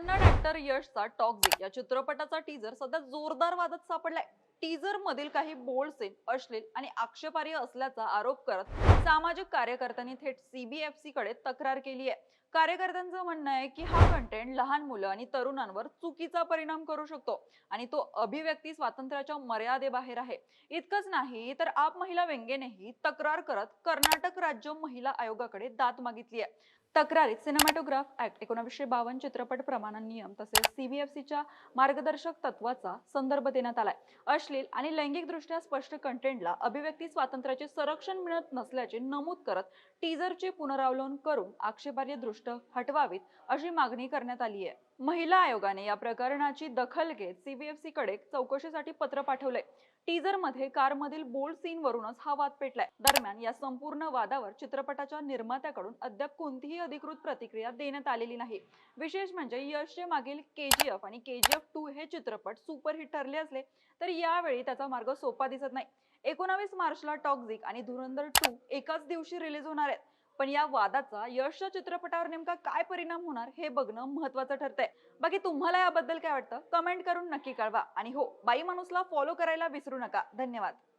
Kannada actor यशचा toxic या चित्रपटाचा teaser सध्या जोरदार वादात सापडलाय. टीजर मधील काही बोल्ड सीन अश्लील आणि आक्षेपार्ह असल्याचा आरोप करत सामाजिक कार्यकर्त्यांनी थेट सीबीएफसी कडे तक्रार केली आहे कार्यकर्त्यांचं म्हणणं आहे की हा कंटेंट लहान मुलं आणि तरुणांवर चुकीचा परिणाम करू शकतो आणि तो अभिव्यक्ती स्वातंत्र्याच्या मर्यादेबाहेर आहे. इतकंच नाही तर आप महिला व्यंगेनेही तक्रार करत कर्नाटक राज्य महिला आयोगाकडे दाद मागितली आहे तक्रारीत सिनेमॅटोग्राफ ऍक्ट एकोणावीसशे बावन्न चित्रपट प्रमाणन नियम तसेच सीबीएफसीच्या मार्गदर्शक तत्वाचा संदर्भ देण्यात आलाय. अश्लील आणि लैंगिकदृष्ट्या स्पष्ट कंटेंटला अभिव्यक्ती स्वातंत्र्याचे संरक्षण मिळत नसल्याचे नमूद करत टीजरचे पुनरावलोकन करून आक्षेपार्ह दृष्ट हटवावीत अशी मागणी करण्यात आली आहे. महिला आयोगाने या प्रकरणाची दखल घेत सीबीएफसी कडे चौकशीसाठी पत्र पाठवलंय. टीजरमध्ये कार मधील बोल्ड सीन वरूनच हा वाद पेटलाय. दरम्यान या संपूर्ण वादावर चित्रपटाच्या निर्मात्याकडून अद्याप कोणतीही अधिकृत प्रतिक्रिया देण्यात आलेली नाही. विशेष म्हणजे यशचे मागील केजीएफ आणि केजीएफ टू हे चित्रपट सुपरहिट ठरले असले तर यावेळी त्याचा मार्ग सोपा दिसत नाही. एकोणावीस मार्चला टॉक्झिक आणि धुरंधर टू एकाच दिवशी रिलीज होणार आहेत. पण या वादाचा यशच्या चित्रपटावर नेमका काय परिणाम होणार हे बघणं महत्वाचं ठरतंय. बाकी तुम्हाला याबद्दल काय वाटतं? कमेंट करून नक्की कळवा. आणि हो बाई माणूसला फॉलो करायला विसरू नका. धन्यवाद.